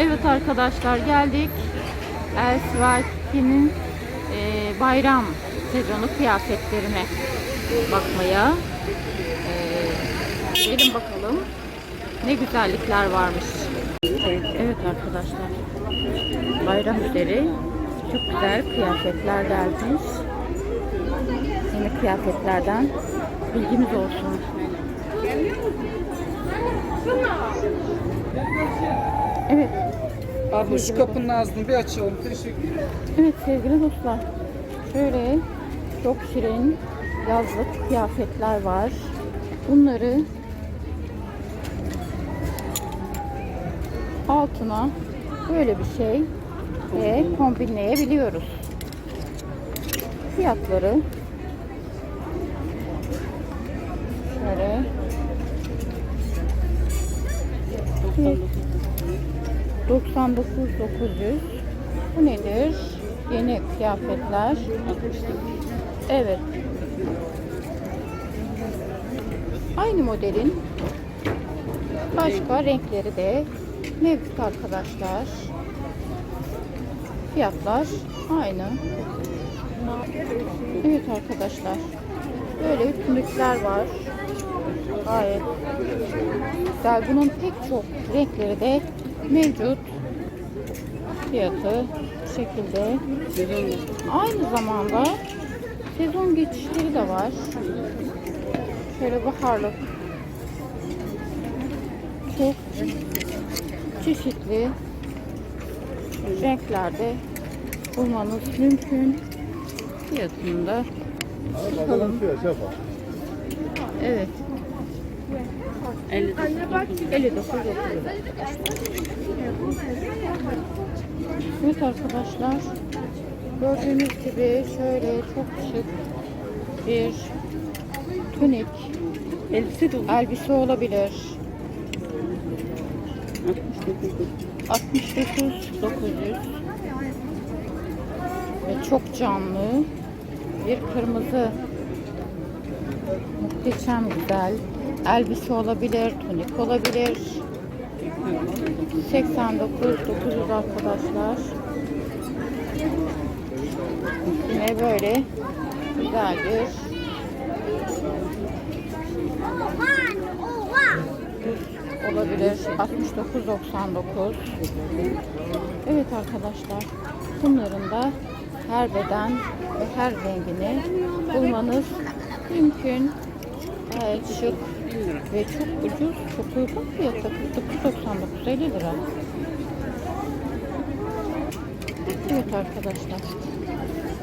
Evet arkadaşlar geldik. Elsewhite'nin e, bayram sezonu kıyafetlerine bakmaya. E, gelin bakalım ne güzellikler varmış. Evet arkadaşlar. Bayram üzeri çok güzel kıyafetler gelmiş. Yeni kıyafetlerden bilgimiz olsun. Evet, Abla şu kapının ağzını bir açalım. Teşekkür ederim. evet sevgili dostlar. Şöyle çok şirin yazlık kıyafetler var. Bunları altına böyle bir şey ve kombinleyebiliyoruz. Fiyatları şöyle 99 900 Bu nedir? Yeni kıyafetler. Evet. Aynı modelin başka renkleri de mevcut arkadaşlar. Fiyatlar aynı. Evet arkadaşlar. Böyle üstünlükler var. Gayet güzel. Bunun pek çok renkleri de mevcut. Fiyatı bu şekilde. Aynı zamanda sezon geçişleri de var. Şöyle baharlık. Çok çeşitli renklerde bulmanız mümkün. Fiyatında bakalım. Evet. 59 Evet arkadaşlar. Gördüğünüz gibi şöyle çok şık bir tunik Elbise de olur. elbise olabilir. 69 900 ve çok canlı bir kırmızı muhteşem güzel elbise olabilir, tunik olabilir. 89 900 arkadaşlar. Yine böyle güzel bir olabilir. 69.99. Evet arkadaşlar. Bunların da her beden ve her rengini bulmanız mümkün. Gayet şık ve çok ucuz, çok uygun fiyata 49.99 50 lira. Evet arkadaşlar.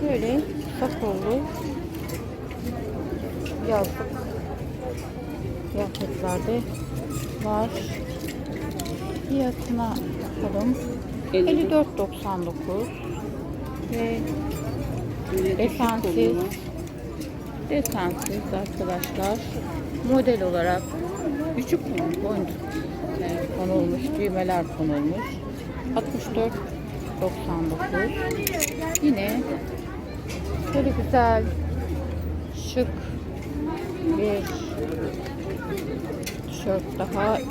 Böyle kısa kollu yazlık kıyafetlerde var. Fiyatına bakalım. 54.99 ve desensiz desensiz arkadaşlar model olarak küçük boncuk konulmuş düğmeler konulmuş 64.99 yine böyle güzel şık bir tişört daha 54.99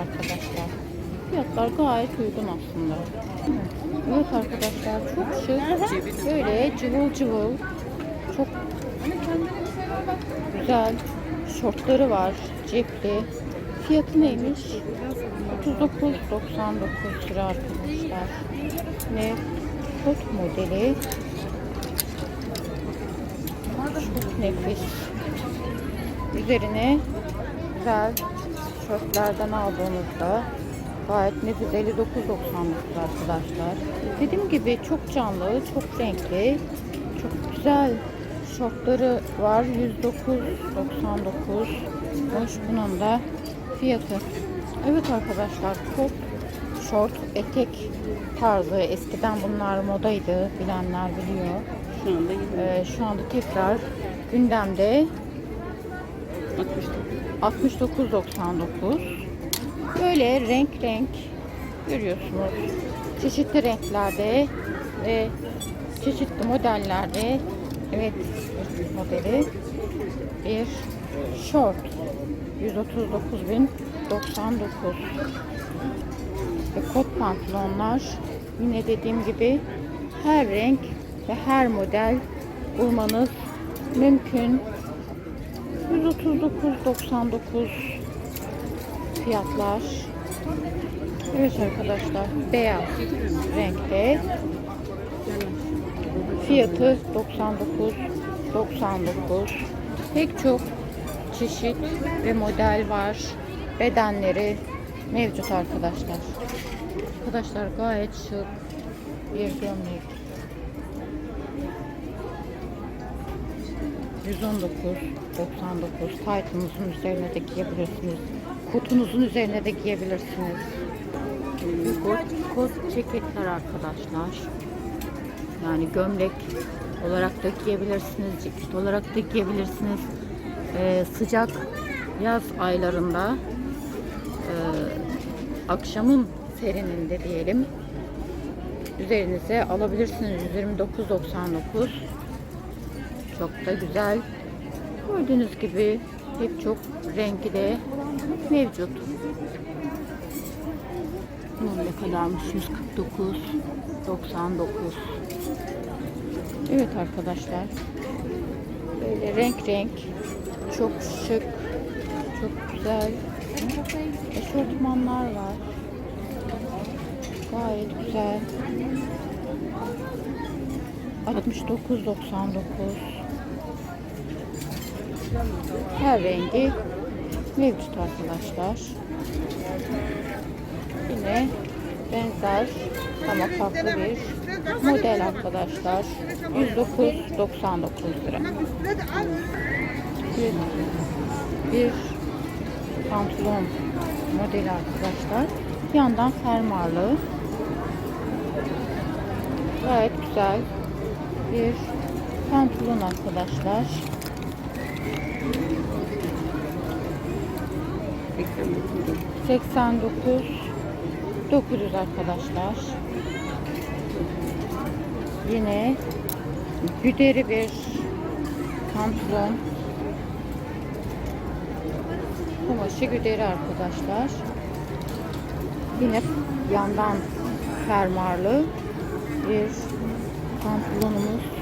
arkadaşlar. Fiyatlar gayet uygun aslında. Evet arkadaşlar çok şık. Böyle cıvıl cıvıl. Çok güzel şortları var. Cepli. Fiyatı neymiş? 39.99 lira arkadaşlar. Ne? Kot modeli. Çok nefis. Üzerine güzel tişörtlerden aldığınızda gayet nefis 59.99 arkadaşlar. Dediğim gibi çok canlı, çok renkli, çok güzel şortları var. 109.99 Hoş bunun da fiyatı. Evet arkadaşlar kot, şort, etek tarzı. Eskiden bunlar modaydı. Bilenler biliyor. Şu anda Ee, şu anda tekrar gündemde 69.99 Böyle renk renk görüyorsunuz. Çeşitli renklerde ve çeşitli modellerde evet modeli bir short 139.099 kot pantolonlar. Yine dediğim gibi her renk ve her model bulmanız mümkün. 139.99 fiyatlar. Evet arkadaşlar beyaz renkte fiyatı 99 99 pek çok çeşit ve model var. Bedenleri mevcut arkadaşlar. Arkadaşlar gayet şık bir gömlek. 119 99 taytınızın üzerine de giyebilirsiniz. Kutunuzun üzerine de giyebilirsiniz. Kot, kot ceketler arkadaşlar yani gömlek olarak da giyebilirsiniz, ceket olarak da giyebilirsiniz. Ee, sıcak yaz aylarında e, akşamın serininde diyelim üzerinize alabilirsiniz. 129.99 çok da güzel. Gördüğünüz gibi pek çok rengi de mevcut. Ne kadarmış? 149 99 Evet arkadaşlar. Böyle renk renk çok şık, çok güzel eşortmanlar var. Gayet güzel. 69.99 Her rengi mevcut arkadaşlar. Yine benzer ama farklı bir model arkadaşlar. 109.99 lira. Bir, bir pantolon modeli arkadaşlar. Yandan fermuarlı. Gayet güzel bir pantolon arkadaşlar. Bakımı. 89 900 arkadaşlar. Yine güderi bir pantolon. Kumaşı güderi arkadaşlar. Yine yandan fermuarlı bir pantolonumuz.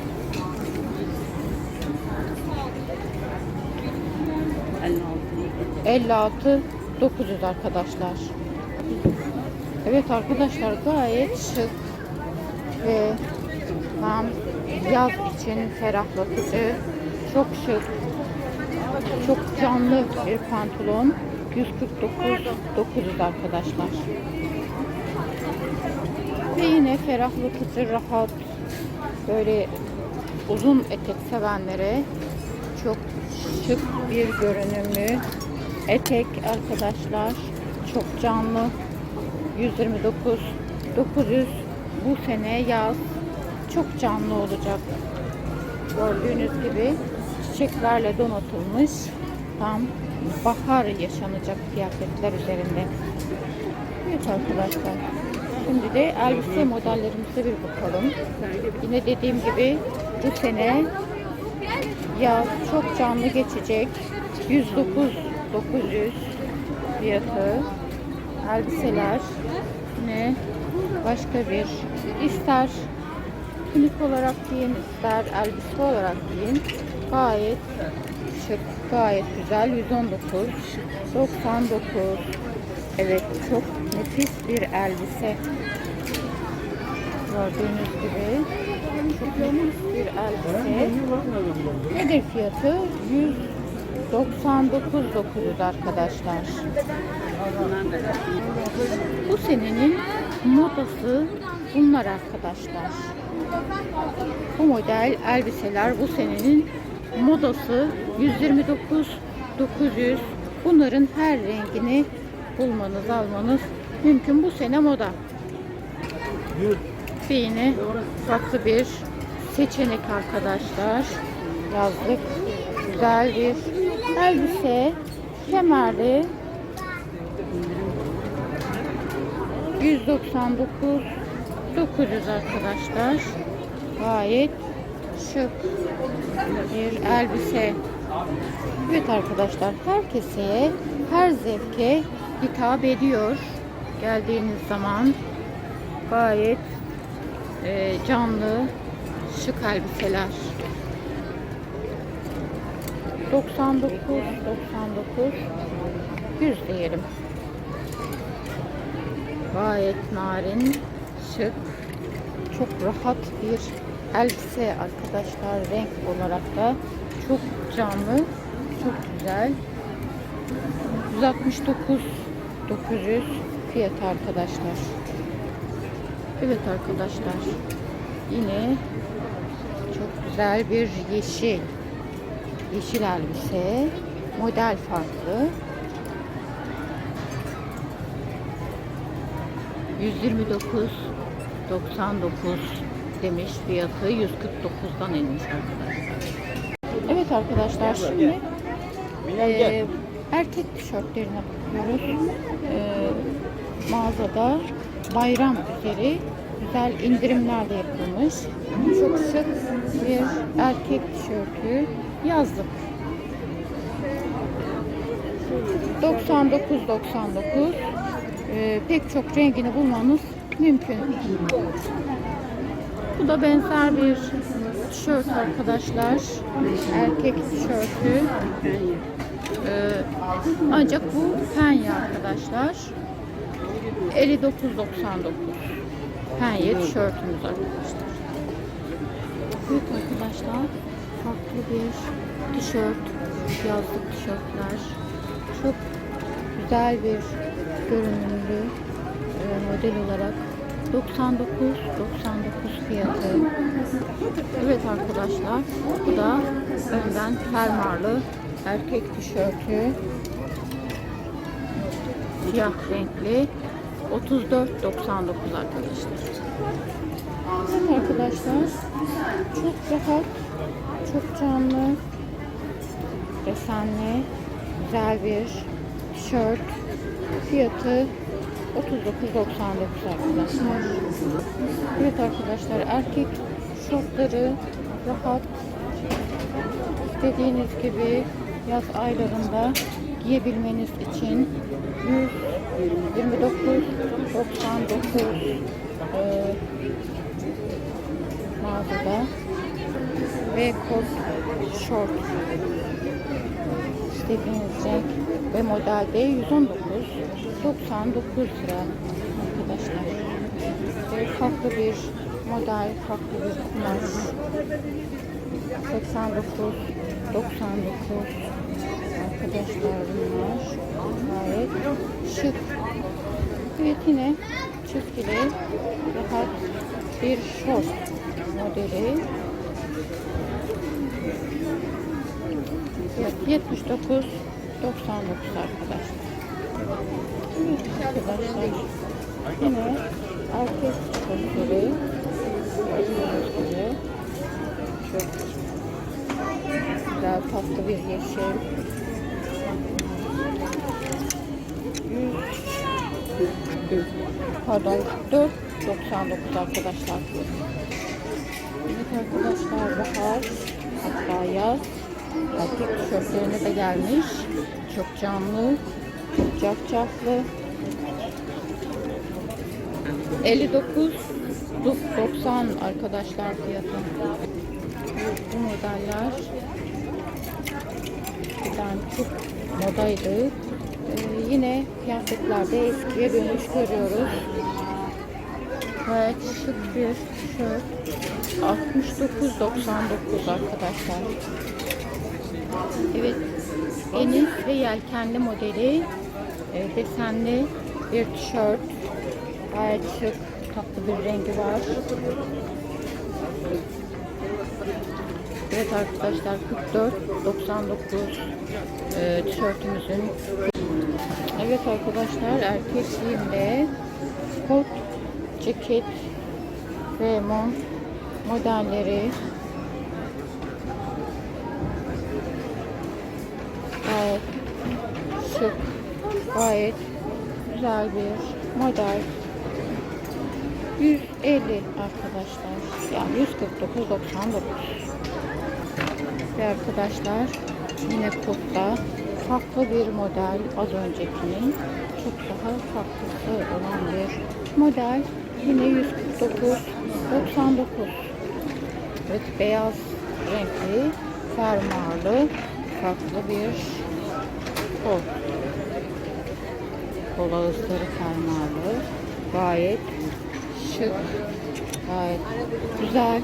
56 900 arkadaşlar. Evet arkadaşlar gayet şık ve tam yaz için ferahlatıcı, çok şık, çok canlı bir pantolon. 149 900 arkadaşlar. Ve yine ferahlatıcı, rahat, böyle uzun etek sevenlere çok şık bir görünümlü etek arkadaşlar. Çok canlı. 129 900 bu sene yaz çok canlı olacak. Gördüğünüz gibi çiçeklerle donatılmış tam bahar yaşanacak kıyafetler üzerinde. Evet arkadaşlar. Şimdi de elbise modellerimize bir bakalım. Yine dediğim gibi bu sene yaz çok canlı geçecek. 109 900 fiyatı elbiseler ne başka bir ister tunik olarak giyin ister elbise olarak giyin. Gayet şık gayet güzel. 119 99 evet çok nefis bir elbise. Gördüğünüz gibi çok bir elbise. Nedir fiyatı? 199.900 arkadaşlar. Bu senenin modası bunlar arkadaşlar. Bu model elbiseler bu senenin modası 129 900. Bunların her rengini bulmanız, almanız mümkün. Bu sene moda. Ve yine farklı bir seçenek arkadaşlar. Yazlık güzel bir elbise. Kemerli 199 900 arkadaşlar. Gayet şık bir elbise. Evet arkadaşlar her keseye, her zevke hitap ediyor. geldiğiniz zaman gayet e, canlı, şık elbiseler. 99, 99, 100 diyelim. Gayet narin, şık, çok rahat bir elbise arkadaşlar. Renk olarak da çok canlı, çok güzel. 169 900 fiyatı arkadaşlar. Evet arkadaşlar. Yine çok güzel bir yeşil yeşil elbise. Model farklı. 129 99 demiş fiyatı 149'dan inmiş arkadaşlar. Evet arkadaşlar şimdi e, erkek tişörtlerine bakıyoruz. E, mağazada bayram üzeri güzel indirimler de yapılmış. Çok şık bir erkek tişörtü yazlık. 99.99 e, pek çok rengini bulmanız mümkün. Bu da benzer bir tişört arkadaşlar. Erkek tişörtü. Ee, ancak bu penye arkadaşlar. 59.99 penye tişörtümüz arkadaşlar. Evet arkadaşlar farklı bir tişört, yazlık tişörtler. Çok güzel bir görünümlü e, model olarak 99 99 fiyatı. Evet arkadaşlar bu da önden fermuarlı erkek tişörtü siyah renkli 34.99 arkadaşlar. Evet arkadaşlar çok rahat çok canlı desenli güzel bir tişört fiyatı 39.99 arkadaşlar. Evet arkadaşlar erkek şortları rahat. İstediğiniz gibi yaz aylarında giyebilmeniz için 129.99 e, mağazada ve kot şort. İstediğiniz renk ve modelde 119 99 lira arkadaşlar. Ve farklı bir model, farklı bir kumaş. 89 99 arkadaşlar bunlar. Gayet şık. Evet yine çizgili rahat bir şort modeli. Evet, 79 99 arkadaşlar. Arkadaşlar. Yine erkek gibi çok güzel tatlı bir yeşil. 100 pardon 4 99 arkadaşlar. Evet arkadaşlar bahar hatta yaz erkek tişörtlerine de gelmiş. Çok canlı, cafcaflı. 59 90 arkadaşlar fiyatı. Bu modeller ben çok modaydı. Ee, yine kıyafetlerde eskiye dönüş görüyoruz. Evet şık bir tişört. 69.99 arkadaşlar. Evet Enis ve yelkenli modeli e, desenli bir tişört. Gayet şık tatlı bir rengi var. Evet arkadaşlar 44.99 e, tişörtümüzün Evet arkadaşlar erkek giyimde kot, ceket ve mont modelleri gayet şık, gayet güzel bir model. 150 arkadaşlar. Yani 149.99. Ve arkadaşlar yine kotta farklı bir model az öncekinin çok daha farklı olan bir model. Yine 149 99. Evet beyaz renkli fermuarlı farklı bir kol. Kol ağızları fermuarlı. Gayet şık, gayet güzel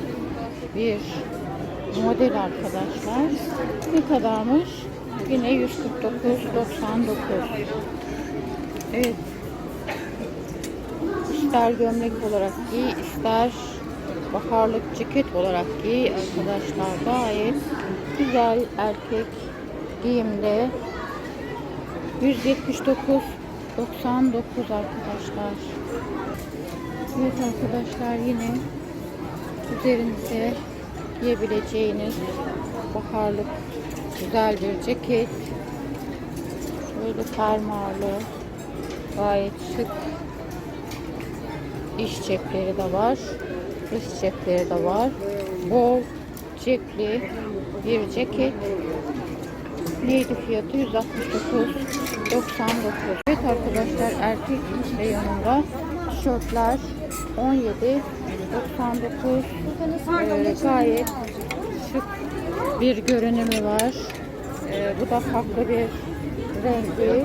bir model arkadaşlar. Ne kadarmış? Yine 149.99. Evet. İster gömlek olarak giy, ister baharlık ceket olarak giy arkadaşlar. Gayet güzel erkek giyimde 179.99 arkadaşlar. Evet arkadaşlar yine üzerinize giyebileceğiniz baharlık güzel bir ceket. Böyle fermuarlı gayet şık iş cepleri de var. Dış cepleri de var. Bol cepli bir ceket. Neydi fiyatı? 169.99. Evet arkadaşlar erkek reyonunda tişörtler 17.99 ee, gayet şık bir görünümü var. Ee, bu da farklı bir rengi.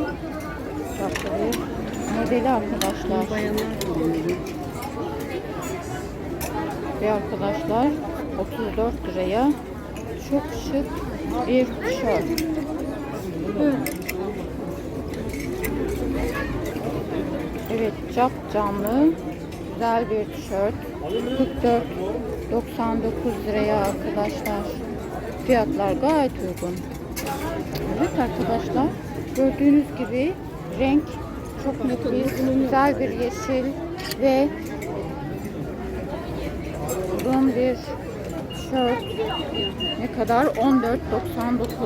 Farklı bir modeli arkadaşlar. Ve arkadaşlar 34 liraya çok şık bir tişört. Evet cap camlı güzel bir tişört. 44.99 liraya arkadaşlar. Fiyatlar gayet uygun. Evet arkadaşlar gördüğünüz gibi renk çok nefis, güzel bir yeşil ve uzun bir tişört ne kadar 14.99